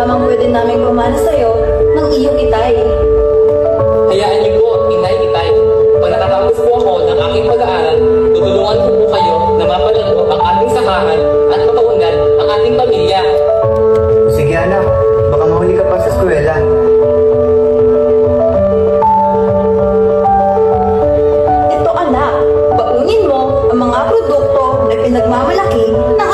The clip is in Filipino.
lamang pwede namin pumana sa'yo ng iyong itay. Hayaan niyo po, inay itay. Pag natatapos po ako ng aking pag-aaral, tutulungan ko po kayo na mapalago ang ating sakahan at matuunan ang ating pamilya. Sige anak, baka mahuli ka pa sa eskwela. Ito anak, baunin mo ang mga produkto na pinagmamalaki ng